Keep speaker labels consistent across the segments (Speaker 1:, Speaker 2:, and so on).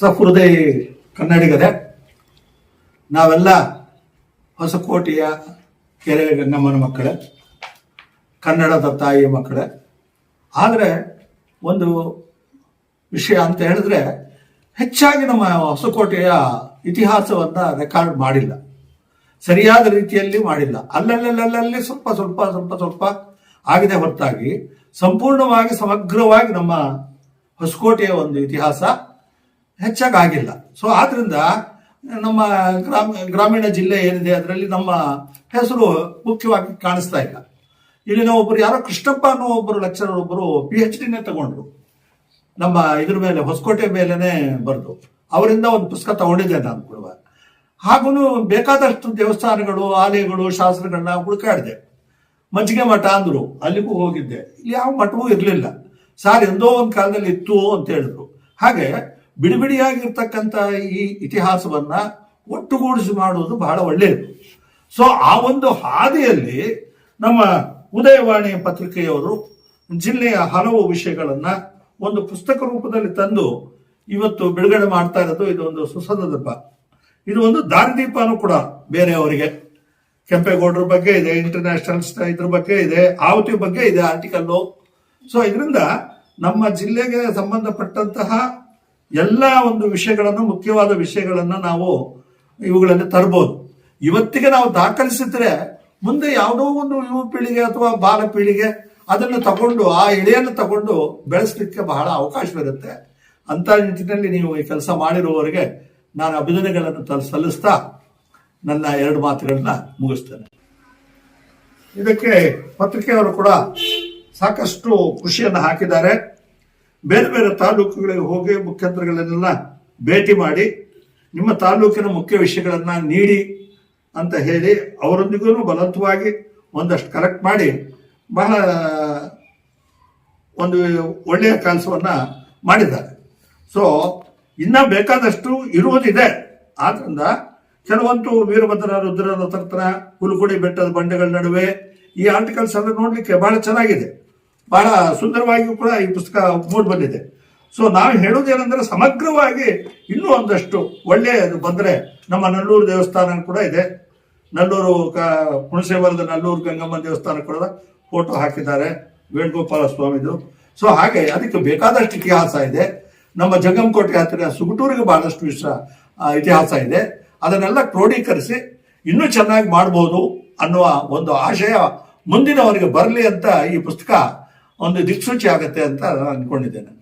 Speaker 1: ಸಹೃದಯ ಕನ್ನಡಿಗರೇ, ನಾವೆಲ್ಲ ಹೊಸಕೋಟೆಯ ಕೆರೆ ಗಂಗಮ್ಮನ ಮಕ್ಕಳೇ, ಕನ್ನಡದ ತಾಯಿ ಮಕ್ಕಳೇ. ಆದರೆ ಒಂದು ವಿಷಯ ಅಂತ ಹೇಳಿದ್ರೆ, ಹೆಚ್ಚಾಗಿ ನಮ್ಮ ಹೊಸಕೋಟೆಯ ಇತಿಹಾಸವನ್ನು ರೆಕಾರ್ಡ್ ಮಾಡಿಲ್ಲ. ಸರಿಯಾದ ರೀತಿಯಲ್ಲಿ ಮಾಡಿಲ್ಲ. ಅಲ್ಲಲ್ಲಲ್ಲಲ್ಲಿ ಸ್ವಲ್ಪ ಸ್ವಲ್ಪ ಸ್ವಲ್ಪ ಸ್ವಲ್ಪ ಆಗಿದೆ ಹೊರತಾಗಿ. ಸಂಪೂರ್ಣವಾಗಿ, ಸಮಗ್ರವಾಗಿ ನಮ್ಮ ಹೊಸಕೋಟೆಯ ಒಂದು ಇತಿಹಾಸ. ಹೆಚ್ಚಾಗಿ ಆಗಿಲ್ಲ ಸೊ ಆದ್ರಿಂದ ನಮ್ಮ ಗ್ರಾಮ, ಗ್ರಾಮೀಣ ಜಿಲ್ಲೆ ಏನಿದೆ ಅದರಲ್ಲಿ ನಮ್ಮ ಹೆಸರು ಮುಖ್ಯವಾಗಿ ಕಾಣಿಸ್ತಾ ಇಲ್ಲ. ಇಲ್ಲಿನ ಒಬ್ಬರು ಯಾರೋ ಕೃಷ್ಣಪ್ಪ ಅನ್ನೋ ಒಬ್ಬರು ಲೆಕ್ಚರರ್ ಒಬ್ಬರು ಪಿ ಎಚ್ ಡಿನೇ ತಗೊಂಡ್ರು. ನಮ್ಮ ಇದ್ರ ಮೇಲೆ, ಹೊಸಕೋಟೆ ಮೇಲೆನೆ ಬರೆದು. ಅವರಿಂದ ಒಂದು ಪುಸ್ತಕ ತಗೊಂಡಿದ್ದೆ ನಾನು ಕೂಡ. ಹಾಗೂ ಬೇಕಾದಷ್ಟು ದೇವಸ್ಥಾನಗಳು, ಆಲಯಗಳು ಶಾಸ್ತ್ರಗಳನ್ನ ಹುಡುಕಾಡಿದೆ. ಮಜ್ಜಿಗೆ ಮಠ ಅಂದರು, ಅಲ್ಲಿಗೂ ಹೋಗಿದ್ದೆ. ಇಲ್ಲಿ ಯಾವ ಮಠವೂ ಇರಲಿಲ್ಲ. ಸಾರ್, ಎಂದೋ ಒಂದು ಕಾಲದಲ್ಲಿ ಇತ್ತು ಅಂತ ಹೇಳಿದ್ರು. ಹಾಗೆ ಬಿಡಿ ಬಿಡಿಯಾಗಿರ್ತಕ್ಕಂಥ ಈ ಇತಿಹಾಸವನ್ನ ಒಟ್ಟುಗೂಡಿಸಿ ಮಾಡುವುದು ಬಹಳ ಒಳ್ಳೆಯದು ಸೊ ಆ ಒಂದು ಹಾದಿಯಲ್ಲಿ ನಮ್ಮ ಉದಯವಾಣಿ ಪತ್ರಿಕೆಯವರು ಜಿಲ್ಲೆಯ ಹಲವು ವಿಷಯಗಳನ್ನ ಒಂದು ಪುಸ್ತಕ ರೂಪದಲ್ಲಿ ತಂದು ಇವತ್ತು ಬಿಡುಗಡೆ ಮಾಡ್ತಾ ಇರೋದು, ಇದು ಒಂದು ಸುಸಂದರ್ಭ ಇದು ಒಂದು ದಾರಿದೀಪನೂ ಕೂಡ ಬೇರೆಯವರಿಗೆ. ಕೆಂಪೇಗೌಡರ ಬಗ್ಗೆ ಇದೆ ಇಂಟರ್ನ್ಯಾಷನಲ್ ಇದ್ರ ಬಗ್ಗೆ ಇದೆ, ಆವತಿ ಬಗ್ಗೆ ಇದೆ ಆರ್ಟಿಕಲ್ಲು ಸೊ ಇದರಿಂದ ನಮ್ಮ ಜಿಲ್ಲೆಗೆ ಸಂಬಂಧಪಟ್ಟಂತಹ ಎಲ್ಲ ಒಂದು ವಿಷಯಗಳನ್ನು, ಮುಖ್ಯವಾದ ವಿಷಯಗಳನ್ನು ನಾವು ಇವುಗಳಲ್ಲಿ ತರಬಹುದು ಇವತ್ತಿಗೆ ನಾವು ದಾಖಲಿಸಿದ್ರೆ ಮುಂದೆ ಯಾವುದೋ ಒಂದು ಯುವ ಪೀಳಿಗೆ ಅಥವಾ ಬಾಲ ಪೀಳಿಗೆ ಅದನ್ನು ತಗೊಂಡು, ಆ ಎಳೆಯನ್ನು ತಗೊಂಡು ಬೆಳೆಸಲಿಕ್ಕೆ ಬಹಳ ಅವಕಾಶವಿರುತ್ತೆ ಅಂತ ನಿಟ್ಟಿನಲ್ಲಿ ನೀವು ಈ ಕೆಲಸ ಮಾಡಿರುವವರಿಗೆ ನಾನು ಅಭಿನಂದನೆಗಳನ್ನು ಸಲ್ಲಿಸ್ತಾ ನನ್ನ ಎರಡು ಮಾತುಗಳನ್ನ ಮುಗಿಸ್ತೇನೆ. ಇದಕ್ಕೆ ಪತ್ರಿಕೆಯವರು ಕೂಡ ಸಾಕಷ್ಟು ಖುಷಿಯನ್ನು ಹಾಕಿದ್ದಾರೆ. ಬೇರೆ ಬೇರೆ ತಾಲೂಕುಗಳಿಗೆ ಹೋಗಿ ಮುಖ್ಯಂತರಗಳನ್ನೆಲ್ಲ ಭೇಟಿ ಮಾಡಿ ನಿಮ್ಮ ತಾಲೂಕಿನ ಮುಖ್ಯ ವಿಷಯಗಳನ್ನ ನೀಡಿ ಅಂತ ಹೇಳಿ ಅವರೊಂದಿಗೂ ಬಲವಂತವಾಗಿ ಒಂದಷ್ಟು ಕರೆಕ್ಟ್ ಮಾಡಿ ಬಹಳ ಒಂದು ಒಳ್ಳೆಯ ಕೆಲಸವನ್ನು ಮಾಡಿದ್ದಾರೆ. ಸೊ ಇನ್ನೂ ಬೇಕಾದಷ್ಟು ಇರುವುದಿದೆ. ಆದ್ದರಿಂದ ಕೆಲವೊಂದು ವೀರಭದ್ರ ರುದ್ರ ರಥತ್ರ ಹುಲುಗುಡಿ ಬೆಟ್ಟದ ಬಂಡೆಗಳ ನಡುವೆ ಈ ಆರ್ಟಿಕಲ್ಸ್ ಎಲ್ಲ ನೋಡ್ಲಿಕ್ಕೆ ಬಹಳ ಚೆನ್ನಾಗಿದೆ. ಬಹಳ ಸುಂದರವಾಗಿಯೂ ಕೂಡ ಈ ಪುಸ್ತಕ ಮೂಡ್ ಬಂದಿದೆ. ಸೊ ನಾವು ಹೇಳೋದೇನೆಂದ್ರೆ ಸಮಗ್ರವಾಗಿ ಇನ್ನೂ ಒಂದಷ್ಟು ಒಳ್ಳೆಯದು ಬಂದ್ರೆ ನಮ್ಮ ನಲ್ಲೂರು ದೇವಸ್ಥಾನ ಕೂಡ ಇದೆ. ನಲ್ಲೂರು ಕ, ಹುಣಸೇವರದ ನಲ್ಲೂರು ಗಂಗಮ್ಮ ದೇವಸ್ಥಾನ ಕೂಡ ಫೋಟೋ ಹಾಕಿದ್ದಾರೆ ವೇಣುಗೋಪಾಲ ಸ್ವಾಮಿದು ಸೊ ಹಾಗೆ ಅದಕ್ಕೆ ಬೇಕಾದಷ್ಟು ಇತಿಹಾಸ ಇದೆ. ನಮ್ಮ ಜಂಗಮಕೋಟೆ ಹತ್ತಿರ ಸುಗುಟೂರಿಗೆ ಬಹಳಷ್ಟು ವಿಷ ಇತಿಹಾಸ ಇದೆ. ಅದನ್ನೆಲ್ಲ ಕ್ರೋಢೀಕರಿಸಿ ಇನ್ನೂ ಚೆನ್ನಾಗಿ ಮಾಡಬಹುದು ಅನ್ನುವ ಒಂದು ಆಶಯ ಮುಂದಿನವರಿಗೆ ಬರಲಿ ಅಂತ ಈ ಪುಸ್ತಕ ಒಂದು ದಿಕ್ಸೂಚಿ ಆಗತ್ತೆ ಅಂತ ನಾನು ಅನ್ಕೊಂಡಿದ್ದೇನೆ.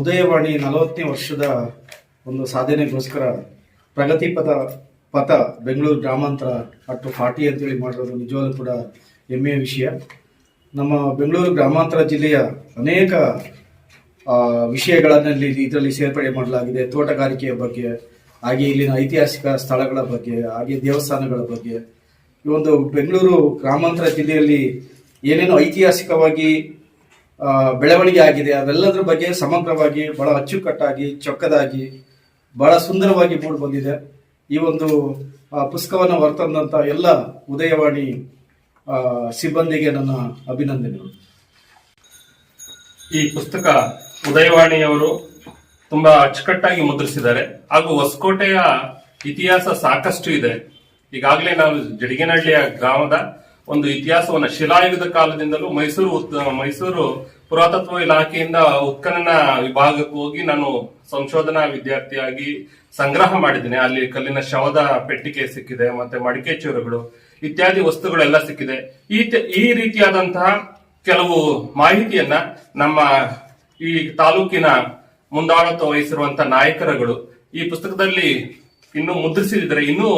Speaker 2: ಉದಯವಾಣಿ ನಲವತ್ತನೇ ವರ್ಷದ ಒಂದು ಸಾಧನೆಗೋಸ್ಕರ ಪ್ರಗತಿ ಪಥ ಪಥ ಬೆಂಗಳೂರು ಗ್ರಾಮಾಂತರ ಅಟ್ಟು ಫಾರ್ಟಿ ಅಂತೇಳಿ ಮಾಡಿರೋದು ನಿಜವಾಗ್ಲೂ ಕೂಡ ಹೆಮ್ಮೆಯ ವಿಷಯ. ನಮ್ಮ ಬೆಂಗಳೂರು ಗ್ರಾಮಾಂತರ ಜಿಲ್ಲೆಯ ಅನೇಕ ವಿಷಯಗಳನ್ನಲ್ಲಿ ಇದರಲ್ಲಿ ಸೇರ್ಪಡೆ ಮಾಡಲಾಗಿದೆ. ತೋಟಗಾರಿಕೆಯ ಬಗ್ಗೆ, ಹಾಗೆ ಇಲ್ಲಿನ ಐತಿಹಾಸಿಕ ಸ್ಥಳಗಳ ಬಗ್ಗೆ, ಹಾಗೆ ದೇವಸ್ಥಾನಗಳ ಬಗ್ಗೆ. ಈ ಒಂದು ಬೆಂಗಳೂರು ಗ್ರಾಮಾಂತರ ಜಿಲ್ಲೆಯಲ್ಲಿ ಏನೇನು ಐತಿಹಾಸಿಕವಾಗಿ ಬೆಳವಣಿಗೆ ಆಗಿದೆ ಅವೆಲ್ಲದರ ಬಗ್ಗೆ ಸಮಗ್ರವಾಗಿ, ಬಹಳ ಅಚ್ಚುಕಟ್ಟಾಗಿ, ಚೊಕ್ಕದಾಗಿ, ಬಹಳ ಸುಂದರವಾಗಿ ಮೂಡಿ ಬಂದಿದೆ. ಈ ಒಂದು ಪುಸ್ತಕವನ್ನು ಹೊರತಂದಂತ ಎಲ್ಲ ಉದಯವಾಣಿ ಸಿಬ್ಬಂದಿಗೆ ನನ್ನ ಅಭಿನಂದನೆಗಳು.
Speaker 3: ಈ ಪುಸ್ತಕ ಉದಯವಾಣಿಯವರು ತುಂಬಾ ಅಚ್ಚುಕಟ್ಟಾಗಿ ಮುದ್ರಿಸಿದ್ದಾರೆ. ಹಾಗೂ ಹೊಸಕೋಟೆಯ ಇತಿಹಾಸ ಸಾಕಷ್ಟು ಇದೆ. ಈಗಾಗಲೇ ನಾವು ಜಡಿಗೆನಹಳ್ಳಿಯ ಗ್ರಾಮದ ಒಂದು ಇತಿಹಾಸವನ್ನ ಶಿಲಾಯುಗದ ಕಾಲದಿಂದಲೂ ಮೈಸೂರು ಮೈಸೂರು ಪುರಾತತ್ವ ಇಲಾಖೆಯಿಂದ ಉತ್ಖನನ ವಿಭಾಗಕ್ಕೆ ಹೋಗಿ ನಾನು ಸಂಶೋಧನಾ ವಿದ್ಯಾರ್ಥಿಯಾಗಿ ಸಂಗ್ರಹ ಮಾಡಿದ್ದೇನೆ. ಅಲ್ಲಿ ಕಲ್ಲಿನ ಶವದ ಪೆಟ್ಟಿಗೆ ಸಿಕ್ಕಿದೆ, ಮತ್ತೆ ಮಡಿಕೆ ಚೂರುಗಳು ಇತ್ಯಾದಿ ವಸ್ತುಗಳೆಲ್ಲ ಸಿಕ್ಕಿದೆ. ಈ ಈ ರೀತಿಯಾದಂತಹ ಕೆಲವು ಮಾಹಿತಿಯನ್ನ ನಮ್ಮ ಈ ತಾಲೂಕಿನ ಮುಂದಾಳತ್ವ ವಹಿಸಿರುವಂತಹ ನಾಯಕರುಗಳು ಈ ಪುಸ್ತಕದಲ್ಲಿ ಇನ್ನು ಮುದ್ರಿಸಿದ್ರೆ ಇನ್ನೂ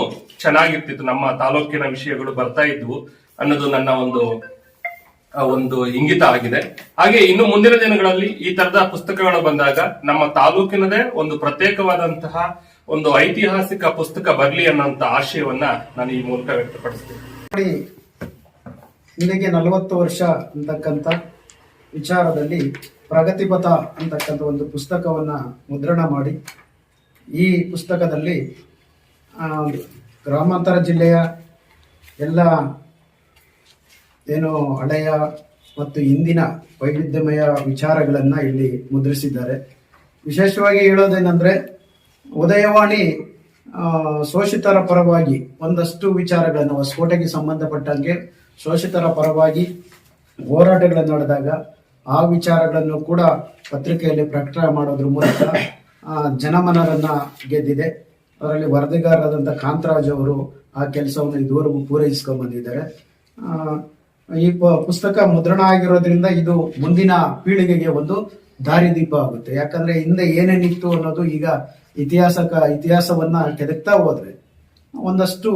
Speaker 3: ಚೆನ್ನಾಗಿರ್ತಿತ್ತು. ನಮ್ಮ ತಾಲೂಕಿನ ವಿಷಯಗಳು ಬರ್ತಾ ಇದ್ವು. ಅನ್ನೋದು ನನ್ನ ಒಂದು ಒಂದು ಇಂಗಿತ ಆಗಿದೆ. ಹಾಗೆ ಇನ್ನು ಮುಂದಿನ ದಿನಗಳಲ್ಲಿ ಈ ತರದ ಪುಸ್ತಕಗಳು ಬಂದಾಗ ನಮ್ಮ ತಾಲೂಕಿನದೇ ಒಂದು ಪ್ರತ್ಯೇಕವಾದಂತಹ ಒಂದು ಐತಿಹಾಸಿಕ ಪುಸ್ತಕ ಬರಲಿ ಅನ್ನೋಂತ ಆಶಯವನ್ನ ನಾನು ಈ ಮೂಲಕ ವ್ಯಕ್ತಪಡಿಸ್ತೀನಿ.
Speaker 4: ನಿನಗೆ ನಲವತ್ತು ವರ್ಷ ಅಂತಕ್ಕಂಥ ವಿಚಾರದಲ್ಲಿ ಪ್ರಗತಿಪಥ ಅಂತಕ್ಕಂಥ ಒಂದು ಪುಸ್ತಕವನ್ನ ಮುದ್ರಣ ಮಾಡಿ. ಈ ಪುಸ್ತಕದಲ್ಲಿ ಗ್ರಾಮಾಂತರ ಜಿಲ್ಲೆಯ ಎಲ್ಲ ಏನು ಹಳೆಯ ಮತ್ತು ಇಂದಿನ ವೈವಿಧ್ಯಮಯ ವಿಚಾರಗಳನ್ನು ಇಲ್ಲಿ ಮುದ್ರಿಸಿದ್ದಾರೆ. ವಿಶೇಷವಾಗಿ ಹೇಳೋದೇನೆಂದ್ರೆ, ಉದಯವಾಣಿ ಶೋಷಿತರ ಪರವಾಗಿ ಒಂದಷ್ಟು ವಿಚಾರಗಳನ್ನು, ಹೊಸಕೋಟೆಗೆ ಸಂಬಂಧಪಟ್ಟಂಗೆ ಶೋಷಿತರ ಪರವಾಗಿ ಹೋರಾಟಗಳನ್ನು ನಡೆದಾಗ ಆ ವಿಚಾರಗಳನ್ನು ಕೂಡ ಪತ್ರಿಕೆಯಲ್ಲಿ ಪ್ರಕಟ ಮಾಡೋದ್ರ ಮೂಲಕ ಜನಮನರನ್ನ ಗೆದ್ದಿದೆ. ಅದರಲ್ಲಿ ವರದಿಗಾರರಾದಂಥ ಕಾಂತರಾಜ್ ಅವರು ಆ ಕೆಲಸವನ್ನು ಇದುವರೆಗೂ ಪೂರೈಸ್ಕೊಂಡ್ ಬಂದಿದ್ದಾರೆ. ಈ ಪುಸ್ತಕ ಮುದ್ರಣ ಆಗಿರೋದ್ರಿಂದ ಇದು ಮುಂದಿನ ಪೀಳಿಗೆಗೆ ಒಂದು ದಾರಿದೀಪ ಆಗುತ್ತೆ. ಯಾಕಂದ್ರೆ ಹಿಂದೆ ಏನೇನಿತ್ತು ಅನ್ನೋದು ಈಗ ಇತಿಹಾಸಕ, ಇತಿಹಾಸವನ್ನ ಕೆದಕ್ತಾ ಹೋದ್ರೆ ಒಂದಷ್ಟು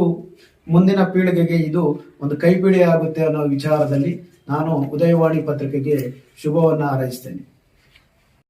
Speaker 4: ಮುಂದಿನ ಪೀಳಿಗೆಗೆ ಇದು ಒಂದು ಕೈಪಿಡಿ ಆಗುತ್ತೆ ಅನ್ನೋ ವಿಚಾರದಲ್ಲಿ ನಾನು ಉದಯವಾಣಿ ಪತ್ರಿಕೆಗೆ ಶುಭವನ್ನ ಹಾರೈಸ್ತೇನೆ.